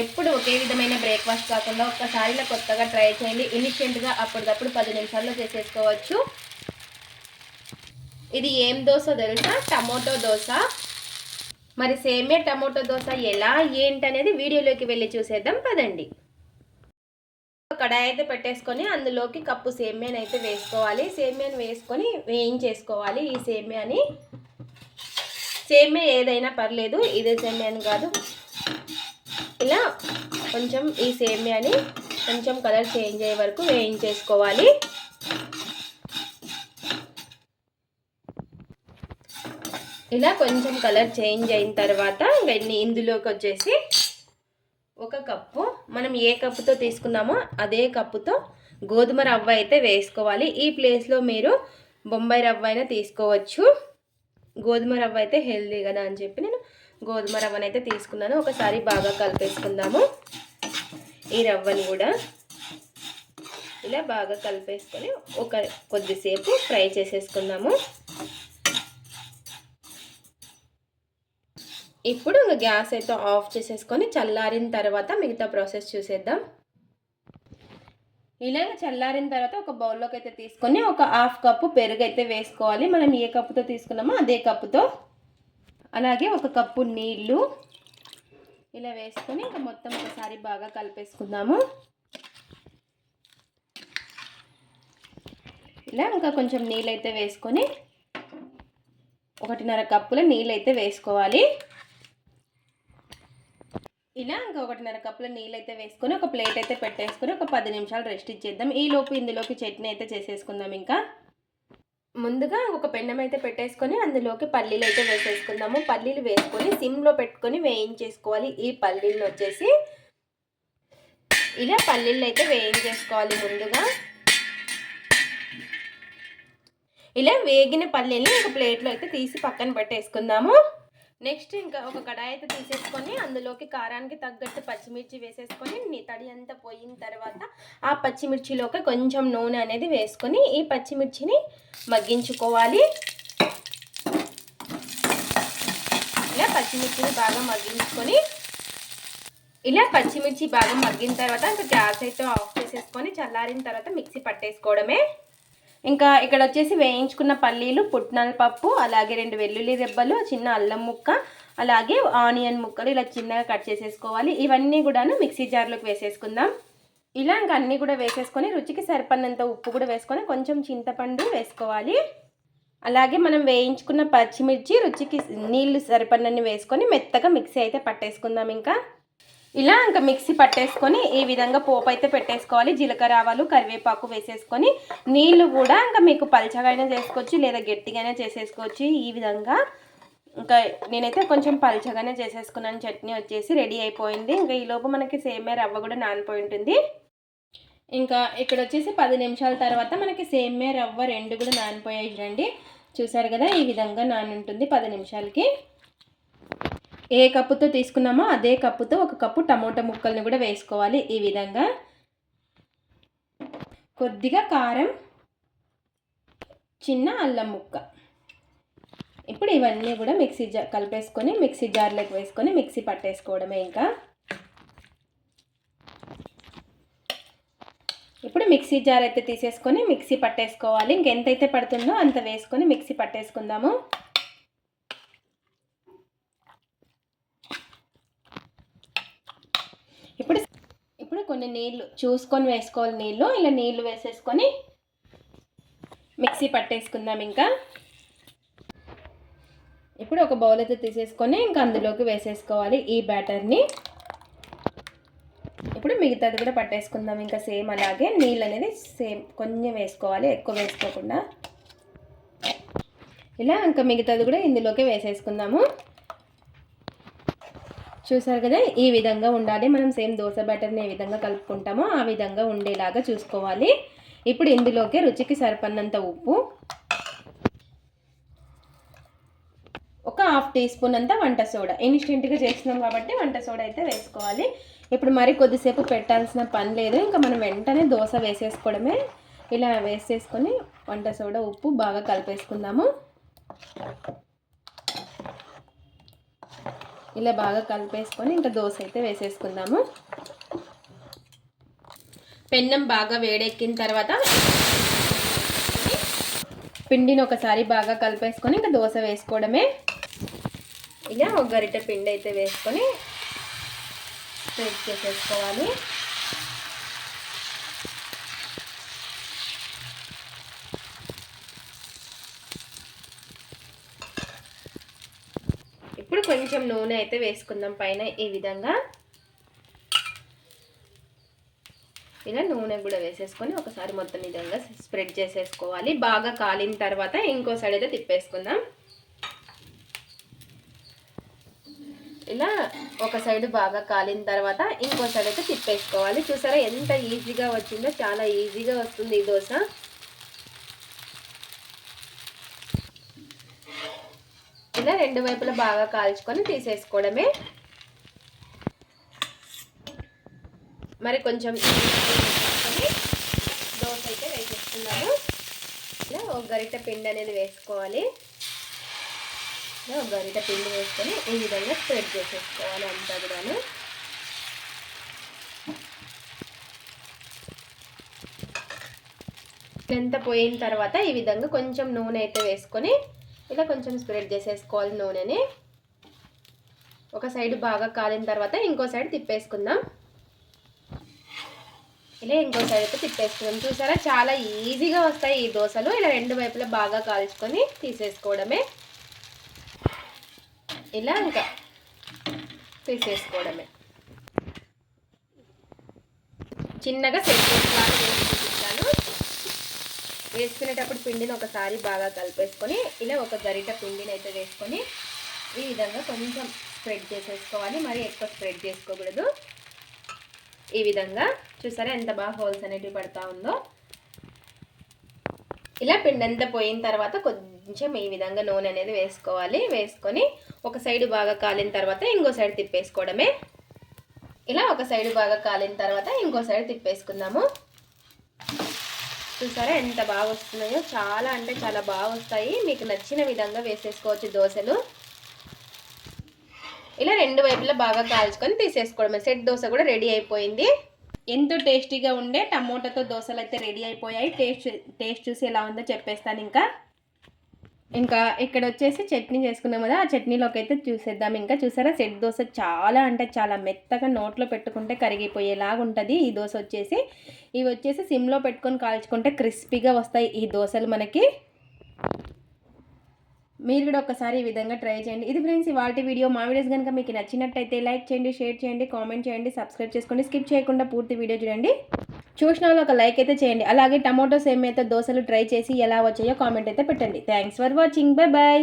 ఎప్పుడు ఒకే విధమైన బ్రేక్ఫాస్ట్ కాకుండా ఒక్కసారి ఇలా కొత్తగా ట్రై చేయండి. ఇన్స్టెంట్గా అప్పటికప్పుడు పది నిమిషాల్లో చేసేసుకోవచ్చు. ఇది ఏం దోశ తెలుసా? టమోటో దోశ. మరి సేమే టమోటో దోశ ఎలా? ఏంటనేది వీడియోలోకి వెళ్ళి చూసేద్దాం. పదండి. కడాయి అయితే పెట్టేసుకొని అందులోకి కప్పు సేమ్యాన్ అయితే వేసుకోవాలి. సేమ్యాన్ వేసుకొని వేయించేసుకోవాలి ఈ సేమ్యాని. సేమ్యా ఏదైనా పర్లేదు ఇదే సేమ్యాన్ కాదు. ఇలా కొంచెం ఈ సేమ్యాని కొంచెం కలర్ చేంజ్ అయ్యే వరకు వేయించేసుకోవాలి. ఇలా కొంచెం కలర్ చేంజ్ అయిన తర్వాత ఇంకా ఇందులోకి వచ్చేసి ఒక కప్పు మనం ఏ కప్పుతో తీసుకున్నామో అదే కప్పుతో గోధుమ రవ్వ అయితే వేసుకోవాలి. ఈ ప్లేస్లో మీరు బొంబాయి రవ్వ అయినా తీసుకోవచ్చు. గోధుమ రవ్వ అయితే హెల్దీ కదా అని చెప్పి నేను గోధుమ రవ్వను అయితే తీసుకున్నాను. ఒకసారి బాగా కలిపేసుకుందాము. ఈ రవ్వని కూడా ఇలా బాగా కలిపేసుకొని ఒక కొద్దిసేపు ఫ్రై చేసేసుకుందాము. ఇప్పుడు ఇంకా గ్యాస్ అయితే ఆఫ్ చేసేసుకొని చల్లారిన తర్వాత మిగతా ప్రాసెస్ చూసేద్దాం. ఇలా చల్లారిన తర్వాత ఒక బౌల్లోకి అయితే తీసుకొని ఒక హాఫ్ కప్పు పెరుగు అయితే వేసుకోవాలి. మనం ఏ కప్పుతో తీసుకున్నామో అదే కప్పుతో. అలాగే ఒక కప్పు నీళ్ళు ఇలా వేసుకొని ఇంకా మొత్తం ఒకసారి బాగా కలిపేసుకుందాము. ఇలా ఇంకా కొంచెం నీళ్ళైతే వేసుకొని ఒకటిన్నర కప్పుల నీళ్ళైతే వేసుకోవాలి. ఇలా ఇంకా ఒకటిన్నర కప్పుల నీళ్ళైతే వేసుకొని ఒక ప్లేట్ అయితే పెట్టేసుకొని ఒక పది నిమిషాలు రెస్ట్ ఇచ్చేద్దాం. ఈ లోపు ఇందులోకి చట్నీ అయితే చేసేసుకుందాం ఇంకా. ముందుగా ఒక పెన్నం అయితే పెట్టేసుకొని అందులోకి పల్లీలు అయితే వేసేసుకుందాము. పల్లీలు వేసుకొని సిమ్లో పెట్టుకొని వేయించేసుకోవాలి. ఈ పల్లీలు వచ్చేసి ఇలా పల్లీలు అయితే వేయించేసుకోవాలి ముందుగా. ఇలా వేగిన పల్లీలు ఒక ప్లేట్లో అయితే తీసి పక్కన పెట్టేసుకుందాము. నెక్స్ట్ ఇంకా ఒక కడాయి అయితే తీసేసుకొని అందులోకి కారానికి తగ్గట్టు పచ్చిమిర్చి వేసేసుకొని తడి అంతా పోయిన తర్వాత ఆ పచ్చిమిర్చిలోకి కొంచెం నూనె అనేది వేసుకొని ఈ పచ్చిమిర్చిని మగ్గించుకోవాలి. ఇలా పచ్చిమిర్చిని బాగా మగ్గించుకొని ఇలా పచ్చిమిర్చి బాగా మగ్గిన తర్వాత ఇంకా గ్యాస్ అయితే ఆఫ్ చేసేసుకొని చల్లారిన తర్వాత మిక్సీ పట్టేసుకోవడమే. ఇంకా ఇక్కడ వచ్చేసి వేయించుకున్న పల్లీలు పుట్నాల పప్పు అలాగే రెండు వెల్లుల్లి దెబ్బలు చిన్న అల్లం ముక్క అలాగే ఆనియన్ ముక్కలు ఇలా చిన్నగా కట్ చేసేసుకోవాలి. ఇవన్నీ కూడాను మిక్సీ జార్లోకి వేసేసుకుందాం. ఇలా ఇంకా అన్నీ కూడా వేసేసుకొని రుచికి సరిపడినంత ఉప్పు కూడా వేసుకొని కొంచెం చింతపండు వేసుకోవాలి. అలాగే మనం వేయించుకున్న పచ్చిమిర్చి రుచికి నీళ్ళు సరిపడినన్ని వేసుకొని మెత్తగా మిక్సీ అయితే పట్టేసుకుందాం ఇంకా. ఇలా ఇంకా మిక్సీ పట్టేసుకొని ఈ విధంగా పోపు అయితే పెట్టేసుకోవాలి. జీలకర్ర ఆవాలు కరివేపాకు వేసేసుకొని నీళ్ళు కూడా ఇంకా మీకు పల్చగానే చేసుకోవచ్చు లేదా గట్టిగానే చేసేసుకోవచ్చు. ఈ విధంగా ఇంకా నేనైతే కొంచెం పల్చగానే చేసేసుకున్నాను. చట్నీ వచ్చేసి రెడీ అయిపోయింది. ఇంకా ఈలోపు మనకి సేమే రవ్వ కూడా నానిపోయి ఉంటుంది. ఇంకా ఇక్కడ వచ్చేసి పది నిమిషాల తర్వాత మనకి సేమే రవ్వ రెండు కూడా నానిపోయాయి చూడండి. చూసారు కదా ఈ విధంగా నానుంటుంది పది నిమిషాలకి. ఏ కప్పుతో తీసుకున్నామో అదే కప్పుతో ఒక కప్పు టమోటా ముక్కల్ని కూడా వేసుకోవాలి ఈ విధంగా. కొద్దిగా కారం చిన్న అల్లం ముక్క. ఇప్పుడు ఇవన్నీ కూడా మిక్సీ జార్ కలిపేసుకొని మిక్సీ జార్లోకి వేసుకొని మిక్సీ పట్టేసుకోవడమే ఇంకా. ఇప్పుడు మిక్సీ జార్ అయితే తీసేసుకొని మిక్సీ పట్టేసుకోవాలి. ఇంకెంతైతే పడుతుందో అంత వేసుకొని మిక్సీ పట్టేసుకుందాము ఇప్పుడు ఇప్పుడు కొన్ని నీళ్ళు చూసుకొని వేసుకోవాలి నీళ్ళు. ఇలా నీళ్ళు వేసేసుకొని మిక్సీ పట్టేసుకుందాం ఇంకా. ఇప్పుడు ఒక బౌల్ అయితే తీసేసుకొని ఇంకా అందులోకి వేసేసుకోవాలి ఈ బ్యాటర్ని ఇప్పుడు మిగతాది కూడా పట్టేసుకుందాం ఇంకా సేమ్ అలాగే. నీళ్ళు అనేది సేమ్ కొంచెం వేసుకోవాలి ఎక్కువ వేసుకోకుండా. ఇలా ఇంకా మిగతాది కూడా ఇందులోకి వేసేసుకుందాము. చూసారు కదా ఈ విధంగా ఉండాలి. మనం సేమ్ దోశ బ్యాటర్ని ఏ విధంగా కలుపుకుంటామో ఆ విధంగా ఉండేలాగా చూసుకోవాలి. ఇప్పుడు ఇందులోకి రుచికి సరిపడినంత ఉప్పు ఒక హాఫ్ టీ స్పూన్ అంతా వంట సోడా. ఇన్స్టెంట్గా చేస్తున్నాం కాబట్టి వంట సోడా అయితే వేసుకోవాలి. ఇప్పుడు మరి కొద్దిసేపు పెట్టాల్సిన పని లేదు. ఇంకా మనం వెంటనే దోశ వేసేసుకోవడమే. ఇలా వేసేసుకొని వంట సోడా ఉప్పు బాగా కలిపేసుకుందాము. ఇలా బాగా కలిపేసుకొని ఇంకా దోశ అయితే వేసేసుకుందాము. పెన్నం బాగా వేడెక్కిన తర్వాత పిండిని ఒకసారి బాగా కలిపేసుకొని ఇంకా దోశ వేసుకోవడమే. ఇలా ఒక గరిటె పిండి అయితే వేసుకొని స్ప్రెడ్ చేసేసుకోవాలి. ఇప్పుడు కొంచెం నూనె అయితే వేసుకుందాం పైన ఈ విధంగా. ఇలా నూనె కూడా వేసేసుకొని ఒకసారి మొత్తం విధంగా స్ప్రెడ్ చేసేసుకోవాలి. బాగా కాలిన తర్వాత ఇంకో సైడ్ అయితే తిప్పేసుకుందాం. ఇలా ఒక సైడ్ బాగా కాలిన తర్వాత ఇంకో సైడ్ అయితే తిప్పేసుకోవాలి. చూసారా ఎంత ఈజీగా వచ్చిందో చాలా ఈజీగా వస్తుంది ఈ దోశ. ఇలా రెండు వైపులా బాగా కాల్చుకొని తీసేసుకోవడమే. మరి కొంచెం దోశ అయితే వేసేస్తున్నాము ఇలా ఒక గరిట పిండి అనేది వేసుకోవాలి. ఇలా ఒక గరిట పిండి వేసుకొని ఈ విధంగా స్ప్రెడ్ చేసేసుకోవాలి అంతా కూడాను. ఎంత పోయిన తర్వాత ఈ విధంగా కొంచెం నూనె అయితే వేసుకొని ఇలా కొంచెం స్ప్రెడ్ చేసేసుకోవాలి నూనెని. ఒక సైడ్ బాగా కాలిన తర్వాత ఇంకో సైడ్ తిప్పేసుకుందాం. ఇలా ఇంకో సైడ్ అయితే తిప్పేసుకుందాం. చూసారా? చాలా ఈజీగా వస్తాయి ఈ దోశలు. ఇలా రెండు వైపులా బాగా కాల్చుకొని తీసేసుకోవడమే. ఇలా ఇంకా తీసేసుకోవడమే. చిన్నగా సెట్ చేసుకోవాలి. వేసుకునేటప్పుడు పిండిని ఒకసారి బాగా కలిపేసుకొని ఇలా ఒక గరిట పిండిని అయితే వేసుకొని ఈ విధంగా కొంచెం స్ప్రెడ్ చేసేసుకోవాలి. మరి ఎక్కువ స్ప్రెడ్ చేసుకోకూడదు. ఈ విధంగా చూసారా ఎంత బాగా హోల్స్ అనేటివి పడతా ఉందో. ఇలా పిండి అంతా పోయిన తర్వాత కొంచెం ఈ విధంగా నూనె అనేది వేసుకోవాలి. వేసుకొని ఒక సైడ్ బాగా కాలిన తర్వాత ఇంకో సైడ్ తిప్పేసుకోవడమే. ఇలా ఒక సైడ్ బాగా కాలిన తర్వాత ఇంకో సైడ్ తిప్పేసుకుందాము. చూసారా ఎంత బాగా వస్తున్నాయో చాలా అంటే చాలా బాగా వస్తాయి. మీకు నచ్చిన విధంగా వేసేసుకోవచ్చు దోశలు. ఇలా రెండు వైపులా బాగా కాల్చుకొని తీసేసుకోవడమే. సెట్ దోశ కూడా రెడీ అయిపోయింది. ఎంతో టేస్టీగా ఉండే టమోటాతో దోశలు అయితే రెడీ అయిపోయాయి. టేస్ట్ టేస్ట్ చూసి ఎలా ఉందో చెప్పేస్తాను ఇంకా. ఇంకా ఇక్కడ వచ్చేసి చట్నీ చేసుకున్నాం కదా ఆ చట్నీలోకి అయితే చూసేద్దాం. ఇంకా చూసారా సెట్ దోశ చాలా అంటే చాలా మెత్తగా నోట్లో పెట్టుకుంటే కరిగిపోయేలాగా ఉంటుంది ఈ దోశ వచ్చేసి ఇవి వచ్చేసి సిమ్లో పెట్టుకొని కాల్చుకుంటే క్రిస్పీగా వస్తాయి ఈ దోశలు మనకి. మీరు కూడా ఒకసారి ఈ విధంగా ట్రై చేయండి. ఇది ఫ్రెండ్స్ ఇవాళ వీడియో. మా వీడియోస్ కనుక మీకు నచ్చినట్టయితే లైక్ చేయండి షేర్ చేయండి కామెంట్ చేయండి సబ్స్క్రైబ్ చేసుకోండి. స్కిప్ చేయకుండా పూర్తి వీడియో చూడండి. చూసిన వాళ్ళు ఒక లైక్ అయితే చేయండి. అలాగే టమాటో సేమ్ అయితే దోశలు ట్రై చేసి ఎలా వచ్చాయో కామెంట్ అయితే పెట్టండి. Thanks for watching bye bye